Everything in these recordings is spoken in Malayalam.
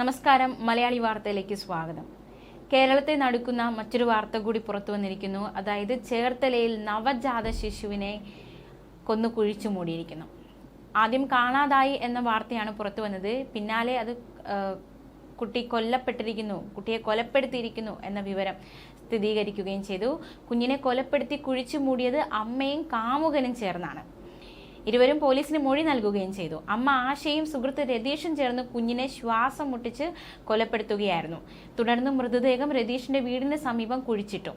നമസ്കാരം മലയാളി വാർത്തയിലേക്ക് സ്വാഗതം. കേരളത്തെ നടുക്കുന്ന മറ്റൊരു വാർത്ത കൂടി പുറത്തു വന്നിരിക്കുന്നു. അതായത് ചേർത്തലയിൽ നവജാത ശിശുവിനെ കൊന്നു കുഴിച്ചു മൂടിയിരിക്കുന്നു. ആദ്യം കാണാതായി എന്ന വാർത്തയാണ് പുറത്തു വന്നത്. പിന്നാലെ അത് കുട്ടി കൊല്ലപ്പെട്ടിരിക്കുന്നു കുട്ടിയെ കൊലപ്പെടുത്തിയിരിക്കുന്നു എന്ന വിവരം സ്ഥിരീകരിക്കുകയും ചെയ്തു. കുഞ്ഞിനെ കൊലപ്പെടുത്തി കുഴിച്ചു മൂടിയത് അമ്മയും കാമുകനും ചേർന്നാണ്. ഇരുവരും പോലീസിന് മൊഴി നൽകുകയും ചെയ്തു. അമ്മ ആശയും സുഹൃത്ത് രതീഷും ചേർന്ന് കുഞ്ഞിനെ ശ്വാസം മുട്ടിച്ച് കൊലപ്പെടുത്തുകയായിരുന്നു. തുടർന്ന് മൃതദേഹം രതീഷിന്റെ വീടിന് സമീപം കുഴിച്ചിട്ടു.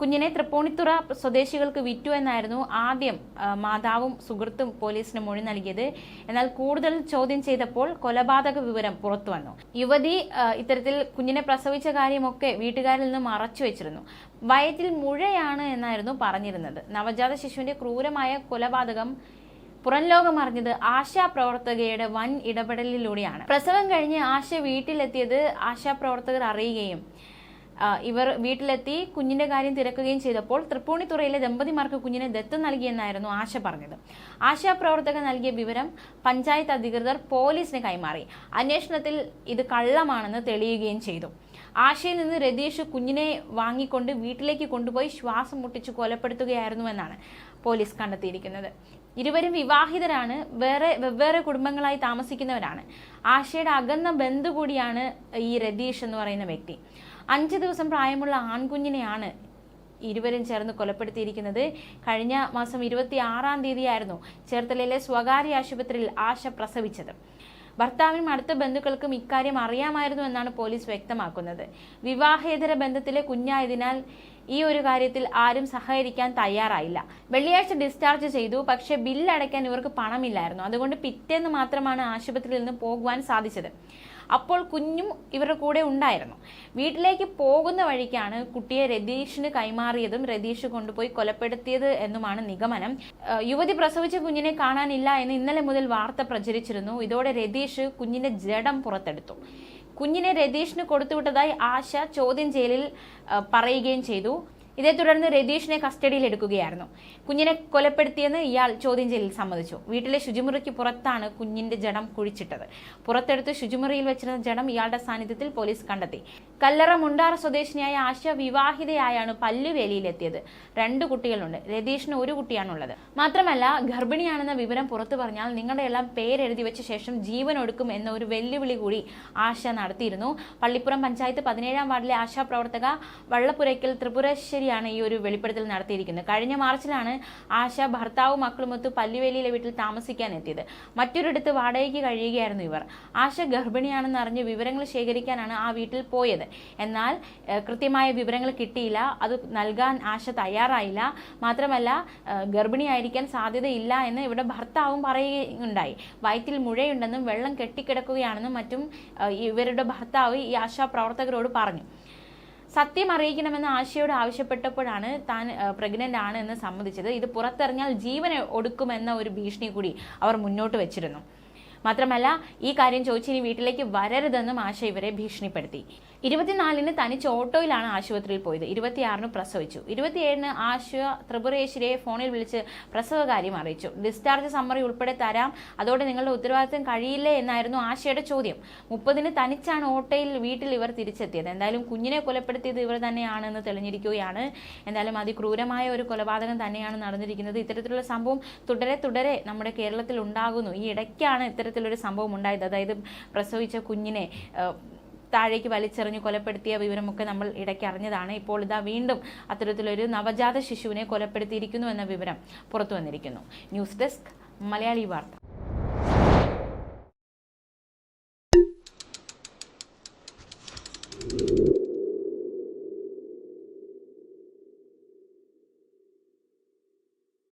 കുഞ്ഞിനെ തൃപ്പൂണിത്തുറ സ്വദേശികൾക്ക് വിറ്റു എന്നായിരുന്നു ആദ്യം മാതാവും സുഹൃത്തും പോലീസിന് മൊഴി നൽകിയത്. എന്നാൽ കൂടുതൽ ചോദ്യം ചെയ്തപ്പോൾ കൊലപാതക വിവരം പുറത്തു വന്നു. യുവതി ഇത്തരത്തിൽ കുഞ്ഞിനെ പ്രസവിച്ച കാര്യമൊക്കെ വീട്ടുകാരിൽ നിന്ന് മറച്ചു വെച്ചിരുന്നു. വയറ്റിൽ മുഴയാണ് എന്നായിരുന്നു പറഞ്ഞിരുന്നത്. നവജാത ശിശുവിന്റെ ക്രൂരമായ കൊലപാതകം പുറം ലോകം അറിഞ്ഞത് ആശാ പ്രവർത്തകയുടെ വൻ ഇടപെടലിലൂടെയാണ്. പ്രസവം കഴിഞ്ഞ് ആശ വീട്ടിലെത്തിയത് ആശാ പ്രവർത്തകർ അറിയുകയും ഇവർ വീട്ടിലെത്തി കുഞ്ഞിന്റെ കാര്യം തിരക്കുകയും ചെയ്തപ്പോൾ തൃപ്പൂണിത്തുറയിലെ ദമ്പതിമാർക്ക് കുഞ്ഞിനെ ദത്ത് നൽകിയെന്നായിരുന്നു ആശ പറഞ്ഞത്. ആശാ പ്രവർത്തകർ നൽകിയ വിവരം പഞ്ചായത്ത് അധികൃതർ പോലീസിന് കൈമാറി. അന്വേഷണത്തിൽ ഇത് കള്ളമാണെന്ന് തെളിയുകയും ചെയ്തു. ആശയിൽ നിന്ന് രതീഷ് കുഞ്ഞിനെ വാങ്ങിക്കൊണ്ട് വീട്ടിലേക്ക് കൊണ്ടുപോയി ശ്വാസം മുട്ടിച്ച് കൊലപ്പെടുത്തുകയായിരുന്നുവെന്നാണ് പോലീസ് കണ്ടെത്തിയിരിക്കുന്നത്. ഇരുവരും വിവാഹിതരാണ് വേറെ വെവ്വേറെ കുടുംബങ്ങളായി താമസിക്കുന്നവരാണ്. ആശയുടെ അകന്ന ബന്ധു കൂടിയാണ് ഈ രതീഷ് എന്ന് പറയുന്ന വ്യക്തി. അഞ്ച് ദിവസം പ്രായമുള്ള ആൺകുഞ്ഞിനെയാണ് ഇരുവരും ചേർന്ന് കൊലപ്പെടുത്തിയിരിക്കുന്നത്. കഴിഞ്ഞ മാസം ഇരുപത്തി ആറാം തീയതിയായിരുന്നു ചേർത്തലയിലെ സ്വകാര്യ ആശുപത്രിയിൽ ആശ പ്രസവിച്ചത്. ഭർത്താവിനും അടുത്ത ബന്ധുക്കൾക്കും ഇക്കാര്യം അറിയാമായിരുന്നു എന്നാണ് പോലീസ് വ്യക്തമാക്കുന്നത്. വിവാഹേതര ബന്ധത്തിലെ കുഞ്ഞായതിനാൽ ഈ ഒരു കാര്യത്തിൽ ആരും സഹകരിക്കാൻ തയ്യാറായില്ല. വെള്ളിയാഴ്ച ഡിസ്ചാർജ് ചെയ്തു പക്ഷെ ബില്ല് അടയ്ക്കാൻ ഇവർക്ക് പണമില്ലായിരുന്നു. അതുകൊണ്ട് പിറ്റേന്ന് മാത്രമാണ് ആശുപത്രിയിൽ നിന്ന് പോകുവാൻ സാധിച്ചത്. അപ്പോൾ കുഞ്ഞും ഇവരുടെ കൂടെ ഉണ്ടായിരുന്നു. വീട്ടിലേക്ക് പോകുന്ന വഴിക്കാണ് കുട്ടിയെ രതീഷിന് കൈമാറിയതും രതീഷ് കൊണ്ടുപോയി കൊലപ്പെടുത്തിയത് എന്നുമാണ് നിഗമനം. യുവതി പ്രസവിച്ച കുഞ്ഞിനെ കാണാനില്ല എന്ന് ഇന്നലെ മുതൽ വാർത്ത പ്രചരിച്ചിരുന്നു. ഇതോടെ രതീഷ് കുഞ്ഞിന്റെ ജഡം പുറത്തെടുത്തു. കുഞ്ഞിനെ രതീഷിന് കൊടുത്തുവിട്ടതായി ആശ ചോദ്യം ചെയ്യലിൽ പറയുകയും ചെയ്തു. ഇതേ തുടർന്ന് രതീഷിനെ കസ്റ്റഡിയിൽ എടുക്കുകയായിരുന്നു. കുഞ്ഞിനെ കൊലപ്പെടുത്തിയെന്ന് ഇയാൾ ചോദ്യം ചെയ്യലിൽ സമ്മതിച്ചു. വീട്ടിലെ ശുചിമുറിക്ക് പുറത്താണ് കുഞ്ഞിന്റെ ജഡം കുഴിച്ചിട്ടത്. പുറത്തെടുത്ത് ശുചിമുറിയിൽ വെച്ചിരുന്ന ജഡം ഇയാളുടെ സാന്നിധ്യത്തിൽ പോലീസ് കണ്ടെത്തി. കല്ലറ മുണ്ടാറ സ്വദേശിനിയായ ആശ വിവാഹിതയായാണ് പല്ലുവേലിയിലെത്തിയത്. രണ്ട് കുട്ടികളുണ്ട്. രതീഷിന് ഒരു കുട്ടിയാണുള്ളത്. മാത്രമല്ല ഗർഭിണിയാണെന്ന വിവരം പുറത്തു പറഞ്ഞാൽ നിങ്ങളുടെ എല്ലാം പേരെഴുതി വെച്ച ശേഷം ജീവൻ ഒടുക്കും എന്ന ഒരു വെല്ലുവിളി കൂടി ആശ നടത്തിയിരുന്നു. പള്ളിപ്പുറം പഞ്ചായത്ത് പതിനേഴാം വാർഡിലെ ആശാ പ്രവർത്തക വള്ളപ്പുരയ്ക്കൽ ത്രിപുരശ്ശേരിയാണ് ഈ ഒരു വെളിപ്പെടുത്തൽ നടത്തിയിരിക്കുന്നത്. കഴിഞ്ഞ മാർച്ചിലാണ് ആശ ഭർത്താവും മക്കളുമൊത്ത് പല്ലുവേലിയിലെ വീട്ടിൽ താമസിക്കാൻ എത്തിയത്. മറ്റൊരിടത്ത് വാടകയ്ക്ക് കഴിയുകയായിരുന്നു ഇവർ. ആശ ഗർഭിണിയാണെന്ന് അറിഞ്ഞ് വിവരങ്ങൾ ശേഖരിക്കാനാണ് ആ വീട്ടിൽ പോയത്. എന്നാൽ കൃത്യമായ വിവരങ്ങൾ കിട്ടിയില്ല. അത് നൽകാൻ ആശ തയ്യാറായില്ല. മാത്രമല്ല ഗർഭിണിയായിരിക്കാൻ സാധ്യതയില്ല എന്ന് ഇവിടെ ഭർത്താവും പറയുകയുണ്ടായി. വയറ്റിൽ മുഴയുണ്ടെന്നും വെള്ളം കെട്ടിക്കിടക്കുകയാണെന്നും മറ്റും ഇവരുടെ ഭർത്താവ് ഈ ആശാ പ്രവർത്തകരോട് പറഞ്ഞു. സത്യം അറിയിക്കണമെന്ന് ആശയോട് ആവശ്യപ്പെട്ടപ്പോഴാണ് താൻ പ്രഗ്നന്റ് ആണ് എന്ന് സമ്മതിച്ചത്. ഇത് പുറത്തിറങ്ങിയാൽ ജീവൻ ഒടുക്കുമെന്ന ഒരു ഭീഷണി കൂടി അവർ മുന്നോട്ട് വെച്ചിരുന്നു. മാത്രമല്ല ഈ കാര്യം ചോദിച്ചിനി വീട്ടിലേക്ക് വരരുതെന്നും ആശ ഇവരെ ഭീഷണിപ്പെടുത്തി. ഇരുപത്തിനാലിന് തനിച്ച് ഓട്ടോയിലാണ് ആശുപത്രിയിൽ പോയത്. ഇരുപത്തിയാറിന് പ്രസവിച്ചു. ഇരുപത്തിയേഴിന് ആശ ത്രിപുരേശ്വരിയെ ഫോണിൽ വിളിച്ച് പ്രസവ കാര്യം അറിയിച്ചു. ഡിസ്ചാർജ് സമ്മറി ഉൾപ്പെടെ തരാം. അതോടെ നിങ്ങളുടെ ഉത്തരവാദിത്തം കഴിയില്ലേ എന്നായിരുന്നു ആശയുടെ ചോദ്യം. മുപ്പതിന് തനിച്ചാണ് ഓട്ടോയിൽ വീട്ടിൽ ഇവർ തിരിച്ചെത്തിയത്. എന്തായാലും കുഞ്ഞിനെ കൊലപ്പെടുത്തിയത് ഇവർ തന്നെയാണെന്ന് തെളിഞ്ഞിരിക്കുകയാണ്. എന്തായാലും അതിക്രൂരമായ ഒരു കൊലപാതകം തന്നെയാണ് നടന്നിരിക്കുന്നത്. ഇത്തരത്തിലുള്ള സംഭവം തുടരെ തുടരെ നമ്മുടെ കേരളത്തിൽ ഉണ്ടാകുന്നു. ഈ ഇടയ്ക്കാണ് ഇത്തരത്തിലൊരു സംഭവം ഉണ്ടായത്. അതായത് പ്രസവിച്ച കുഞ്ഞിനെ താഴേക്ക് വലിച്ചെറിഞ്ഞ് കൊലപ്പെടുത്തിയ വിവരമൊക്കെ നമ്മൾ ഇടയ്ക്ക് അറിഞ്ഞതാണ്. ഇപ്പോൾ ഇതാ വീണ്ടും അത്തരത്തിലൊരു നവജാത ശിശുവിനെ കൊലപ്പെടുത്തിയിരിക്കുന്നു എന്ന വിവരം പുറത്തു വന്നിരിക്കുന്നു. ന്യൂസ് ഡെസ്ക് മലയാളി വാർത്ത.